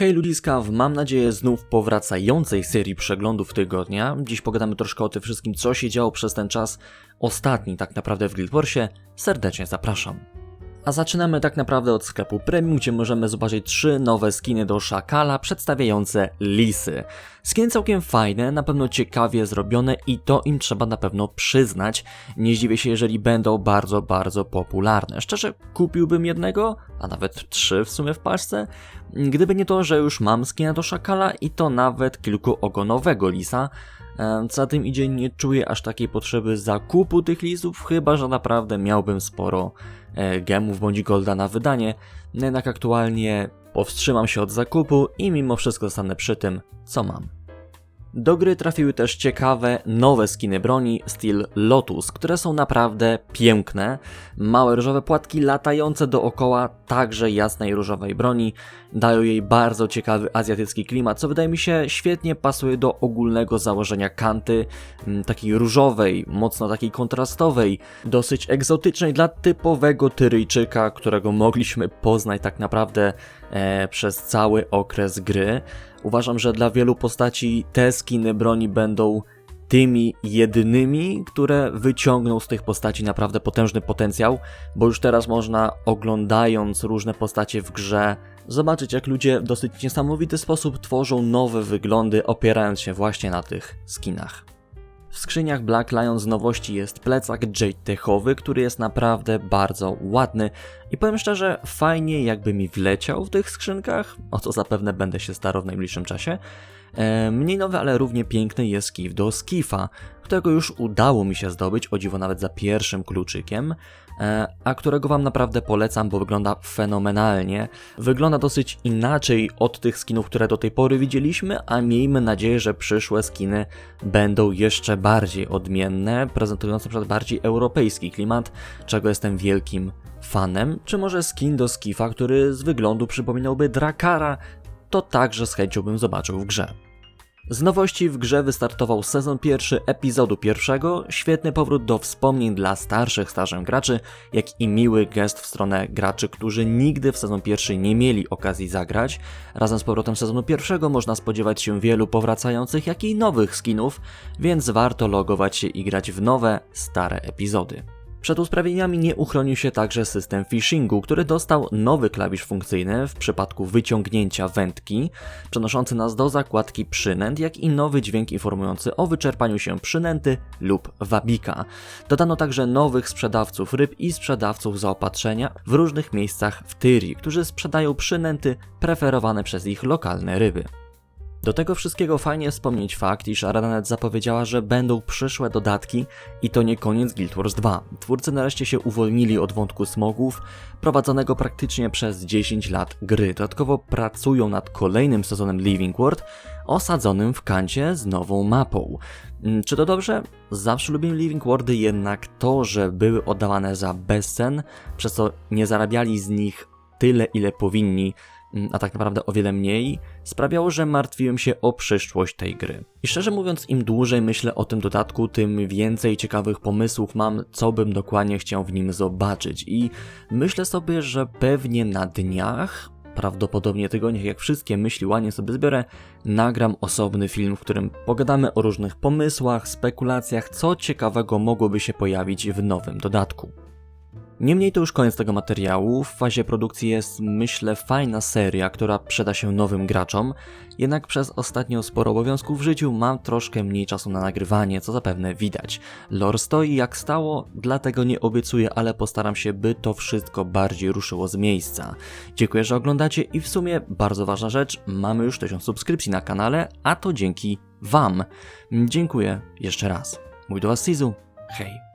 Hej ludziska, w mam nadzieję znów powracającej serii przeglądów tygodnia. Dziś pogadamy troszkę o tym wszystkim, co się działo przez ten czas ostatni tak naprawdę w Guild Warsie. Serdecznie zapraszam. A zaczynamy tak naprawdę od sklepu premium, gdzie możemy zobaczyć trzy nowe skiny do Szakala przedstawiające lisy. Skiny całkiem fajne, na pewno ciekawie zrobione i to im trzeba na pewno przyznać. Nie zdziwię się, jeżeli będą bardzo, bardzo popularne. Szczerze, kupiłbym jednego, a nawet trzy w sumie w paczce, gdyby nie to, że już mam skina do Szakala i to nawet kilkuogonowego lisa. Za tym idzie, nie czuję aż takiej potrzeby zakupu tych listów, chyba że naprawdę miałbym sporo e, gemów bądź golda na wydanie. No Jednak aktualnie powstrzymam się od zakupu i mimo wszystko zostanę przy tym, co mam. Do gry trafiły też ciekawe, nowe skiny broni styl Lotus, które są naprawdę piękne. Małe różowe płatki latające dookoła także jasnej różowej broni dają jej bardzo ciekawy azjatycki klimat, co wydaje mi się świetnie pasuje do ogólnego założenia kanty, takiej różowej, mocno takiej kontrastowej, dosyć egzotycznej dla typowego Tyryjczyka, którego mogliśmy poznać tak naprawdę e, przez cały okres gry. Uważam, że dla wielu postaci te skiny broni będą tymi jedynymi, które wyciągną z tych postaci naprawdę potężny potencjał, bo już teraz można oglądając różne postacie w grze zobaczyć jak ludzie w dosyć niesamowity sposób tworzą nowe wyglądy opierając się właśnie na tych skinach. W skrzyniach Black Lion z nowości jest plecak Jade Techowy, który jest naprawdę bardzo ładny i powiem szczerze, fajnie jakby mi wleciał w tych skrzynkach, o co zapewne będę się starał w najbliższym czasie. E, mniej nowy, ale równie piękny jest skif do skifa, którego już udało mi się zdobyć, o dziwo nawet za pierwszym kluczykiem, e, a którego Wam naprawdę polecam, bo wygląda fenomenalnie. Wygląda dosyć inaczej od tych skinów, które do tej pory widzieliśmy, a miejmy nadzieję, że przyszłe skiny będą jeszcze bardziej odmienne, prezentujące przykład bardziej europejski klimat, czego jestem wielkim fanem, czy może skin do skifa, który z wyglądu przypominałby Drakara, to także z chęcią bym zobaczył w grze. Z nowości w grze wystartował sezon pierwszy epizodu pierwszego, świetny powrót do wspomnień dla starszych starzem graczy, jak i miły gest w stronę graczy, którzy nigdy w sezon pierwszy nie mieli okazji zagrać. Razem z powrotem sezonu pierwszego można spodziewać się wielu powracających, jak i nowych skinów, więc warto logować się i grać w nowe, stare epizody. Przed usprawnieniami nie uchronił się także system phishingu, który dostał nowy klawisz funkcyjny w przypadku wyciągnięcia wędki, przenoszący nas do zakładki przynęt, jak i nowy dźwięk informujący o wyczerpaniu się przynęty lub wabika. Dodano także nowych sprzedawców ryb i sprzedawców zaopatrzenia w różnych miejscach w Tyrii, którzy sprzedają przynęty preferowane przez ich lokalne ryby. Do tego wszystkiego fajnie wspomnieć fakt, iż Arananet zapowiedziała, że będą przyszłe dodatki i to nie koniec Guild Wars 2. Twórcy nareszcie się uwolnili od wątku smogów, prowadzonego praktycznie przez 10 lat gry. Dodatkowo pracują nad kolejnym sezonem Living World, osadzonym w kancie z nową mapą. Mm, Czy to dobrze? Zawsze lubiłem Living Worldy, jednak to, że były oddawane za bezcen, przez co nie zarabiali z nich tyle, ile powinni, mm, a tak naprawdę o wiele mniej, sprawiało, że martwiłem się o przyszłość tej gry. I szczerze mówiąc, im dłużej myślę o tym dodatku, tym więcej ciekawych pomysłów mam, co bym dokładnie chciał w nim zobaczyć. I myślę sobie, że pewnie na dniach, prawdopodobnie tygodniach, jak wszystkie myśli ładnie sobie zbiorę, nagram osobny film, w którym pogadamy o różnych pomysłach, spekulacjach, co ciekawego mogłoby się pojawić w nowym dodatku. Niemniej to już koniec tego materiału. W fazie produkcji jest, myślę, fajna seria, która przyda się nowym graczom. Jednak przez ostatnio sporo obowiązków w życiu mam troszkę mniej czasu na nagrywanie, co zapewne widać. Lore stoi jak stało, dlatego nie obiecuję, ale postaram się, by to wszystko bardziej ruszyło z miejsca. Dziękuję, że oglądacie i w sumie bardzo ważna rzecz, mamy już 1000 subskrypcji na kanale, a to dzięki Wam. Dziękuję jeszcze raz. Mój do Was Sizu. Hej.